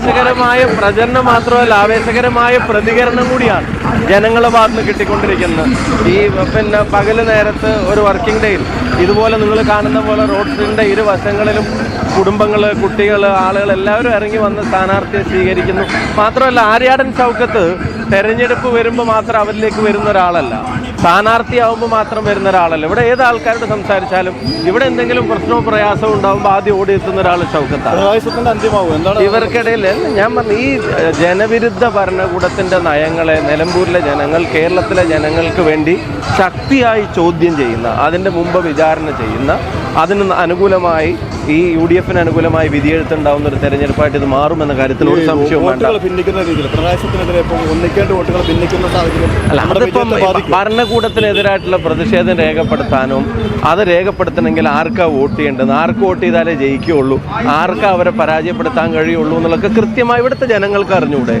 ആവേശകരമായ പ്രചരണം മാത്രമല്ല ആവേശകരമായ പ്രതികരണം കൂടിയാണ് ജനങ്ങളുടെ ഭാഗത്ത് നിന്ന് കിട്ടിക്കൊണ്ടിരിക്കുന്നത്. ഈ പിന്നെ പകൽ നേരത്ത് ഒരു വർക്കിംഗ് ഡേയിൽ ഇതുപോലെ നിങ്ങൾ കാണുന്ന പോലെ റോഡ്സിന്റെ ഇരുവശങ്ങളിലും കുടുംബങ്ങൾ കുട്ടികൾ ആളുകൾ എല്ലാവരും ഇറങ്ങി വന്ന് സ്ഥാനാർത്ഥിയെ സ്വീകരിക്കുന്നു. മാത്രമല്ല ആര്യാടൻ ചൗക്കത്ത് തെരഞ്ഞെടുപ്പ് വരുമ്പോൾ മാത്രം അവരിലേക്ക് വരുന്ന ഒരാളല്ല. സ്ഥാനാർത്ഥിയാവുമ്പോൾ മാത്രം വരുന്ന ഒരാളല്ല ഇവിടെ ഏത് ആൾക്കാരോട് സംസാരിച്ചാലും ഇവിടെ എന്തെങ്കിലും പ്രശ്നവും പ്രയാസവും ഉണ്ടാകുമ്പോൾ ആദ്യം ഓടി എത്തുന്ന ഒരാൾ ചൗക്കത്താണ് ഇവർക്കിടയിൽ ഞാൻ പറഞ്ഞു ഈ ജനവിരുദ്ധ ഭരണകൂടത്തിന്റെ നയങ്ങളെ നിലമ്പൂരിലെ ജനങ്ങൾ കേരളത്തിലെ ജനങ്ങൾക്ക് വേണ്ടി ശക്തിയായി ചോദ്യം ചെയ്യുന്ന അതിന്റെ മുമ്പ് വിചാരണ ചെയ്യുന്ന അതിന് അനുകൂലമായി ഈ യു ഡി എഫിന് അനുകൂലമായി വിധിയെഴുത്തുണ്ടാവുന്ന ഒരു തെരഞ്ഞെടുപ്പായിട്ട് ഇത് മാറുമെന്ന കാര്യത്തിൽ ഒരു സംശയവും വേണ്ട. ഭിന്നിക്കുന്ന രീതിയിൽ പ്രകാശത്തിനെതിരെ ഇപ്പോൾ ഒന്നിക്കേണ്ട വോട്ടുകൾ ഭിന്നിക്കുന്ന സാഹചര്യം. ഭരണകൂടത്തിനെതിരായിട്ടുള്ള പ്രതിഷേധം രേഖപ്പെടുത്താനും അത് രേഖപ്പെടുത്തണമെങ്കിൽ ആർക്കാ വോട്ട് ചെയ്യേണ്ടത്? ആർക്ക് വോട്ട് ചെയ്താലേ ജയിക്കുകയുള്ളൂ? ആർക്കാ അവരെ പരാജയപ്പെടുത്താൻ കഴിയുള്ളൂ എന്നുള്ളതൊക്കെ കൃത്യമായി ഇവിടുത്തെ ജനങ്ങൾക്ക് അറിഞ്ഞൂടെ?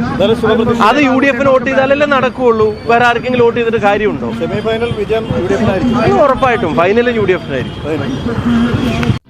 അത് യു ഡി എഫിന് വോട്ട് ചെയ്താലല്ലേ നടക്കുകയുള്ളൂ? വേറെ ആർക്കെങ്കിലും വോട്ട് ചെയ്തിട്ട് കാര്യമുണ്ടോ? സെമി ഫൈനൽ വിജയം ഉറപ്പായിട്ടും. Final U D എഫിനായിരിക്കും.